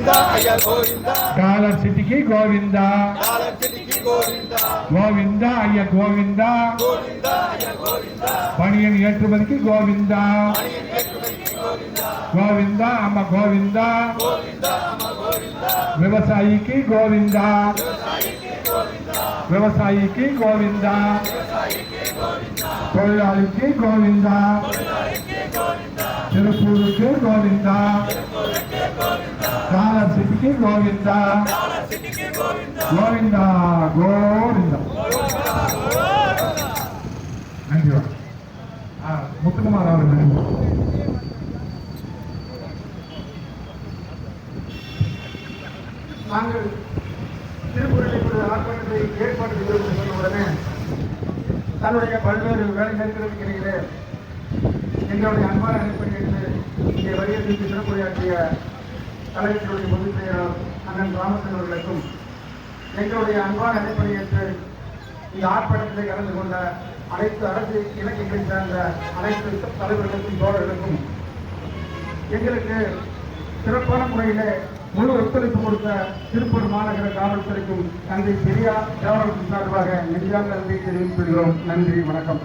గోవిందా అయ్య గోవిందా డాలర్ సిటీకి గోవిందా కాలచిటికి గోవిందా గోవిందా అయ్య గోవిందా గోవిందా అయ్య గోవిందా பணியன் ஏற்றுமதிக்கு கோவிந்தா கோவிந்தா அம்மா கோவிந்தா గోవిందా అమ్మ గోవిందా விவசாயிக்கு கோவிந்தா விவசாயிக்கு கோவிந்தா தொழிலாளிக்கு கோவிந்தா திருப்பூருக்கு கோவிந்தா டாலர் சிட்டிக்கு கோவிந்தா. கோவிந்தா கோவிந்தா. நன்றி முத்துக்குமார் அவர்கள். நாங்கள் திருக்குறளை ஆர்ப்பாட்டத்தை ஏற்பாடு செய்தோம் சொன்ன உடனே தன்னுடைய பல்வேறு வேலை நெருக்கடிக்கு இடையிலே எங்களுடைய அன்பான அனுப்பி இங்கே வலியுறுத்தி சிறப்புரையாற்றிய கலைஞருடைய பொதுச் செயலாளர் அண்ணன் ராமச்சந்திரன் அவர்களுக்கும் எங்களுடைய அன்பான அடிப்படையேற்று இந்த ஆர்ப்பாட்டத்தில் கலந்து கொண்ட அனைத்து அரசு இலக்கியங்களை சார்ந்த அனைத்து தலைவர்களுக்கும் தோழர்களுக்கும் எங்களுக்கு சிறப்பான முறையிலே முழு ஒத்துழைப்பு கொடுத்த திருப்பூர் மாநகர காவல்துறைக்கும் தந்தை பெரியார் தேவரத்தின் சார்பாக நெஞ்சார்ந்த நன்றியை தெரிவித்துக் கொள்கிறோம். நன்றி வணக்கம்.